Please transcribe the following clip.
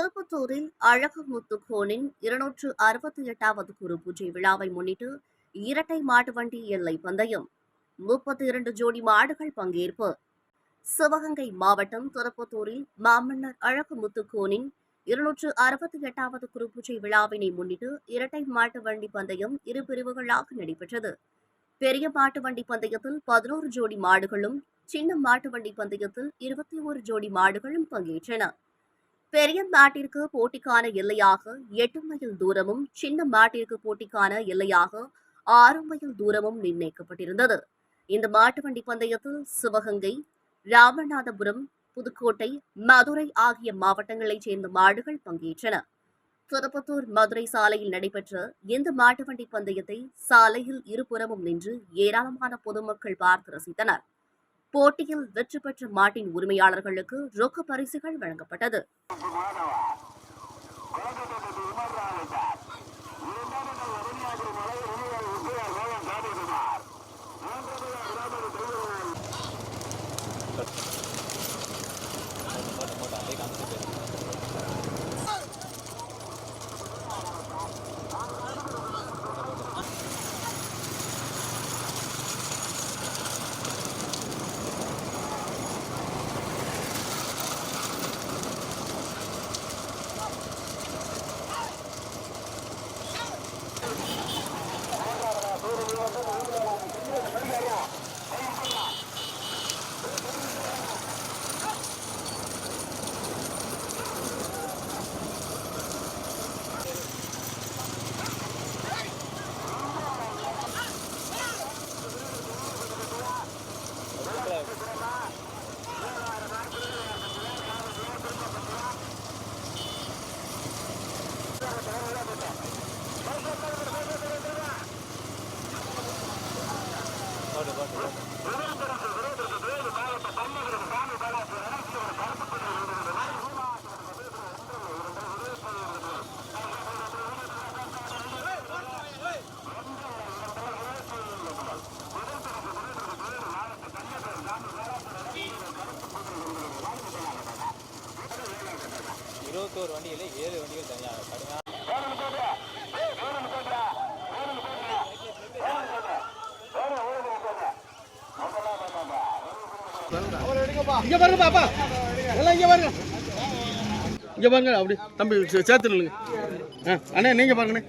திருப்பத்தூரில் அழகமுத்து கோனின் இருநூற்று அறுபத்தி எட்டாவது குரு பூஜை விழாவை முன்னிட்டு இரட்டை மாட்டு வண்டி எல்லை பந்தயம். முப்பத்தி இரண்டு ஜோடி மாடுகள் பங்கேற்பு. சிவகங்கை மாவட்டம் திருப்பத்தூரில் மாமன்னர் அழகமுத்து கோனின் இருநூற்று அறுபத்தி எட்டாவது குரு பூஜை விழாவினை முன்னிட்டு இரட்டை மாட்டு வண்டி பந்தயம் இரு பிரிவுகளாக நடைபெற்றது. பெரிய மாட்டு வண்டி பந்தயத்தில் பதினோரு ஜோடி மாடுகளும் சின்ன மாட்டு வண்டி பந்தயத்தில் இருபத்தி ஒரு ஜோடி மாடுகளும் பங்கேற்றன. பெரிய மாட்டிற்கு போட்டிக்கான எல்லையாக எட்டு மைல் தூரமும் சின்ன மாட்டிற்கு போட்டிக்கான எல்லையாக ஆறு மைல் தூரமும் நிர்ணயிக்கப்பட்டிருந்தது. இந்த மாட்டு வண்டி பந்தயத்தில் சிவகங்கை ராமநாதபுரம் புதுக்கோட்டை மதுரை ஆகிய மாவட்டங்களைச் சேர்ந்த மாடுகள் பங்கேற்றன. திருப்பத்தூர் மதுரை சாலையில் நடைபெற்ற இந்த மாட்டு வண்டி பந்தயத்தை சாலையில் இருபுறமும் நின்று ஏராளமான பொதுமக்கள் பார்த்து ரசித்தனர். போட்டியில் வெற்றி பெற்ற மாட்டின் உரிமையாளர்களுக்கு ரொக்க பரிசுகள் வழங்கப்பட்டது. இருபத்தோரு வண்டியில் ஏழு வண்டிகள் தனியாக கடுமையாக இங்க பாருங்க பாப்பா. எல்லாம் இங்க பாருங்க. இங்க பாருங்க அப்படி தம்பி சேர்த்து நில்லுங்க. ஆ, அண்ணே நீங்க பாருங்கண்ணே.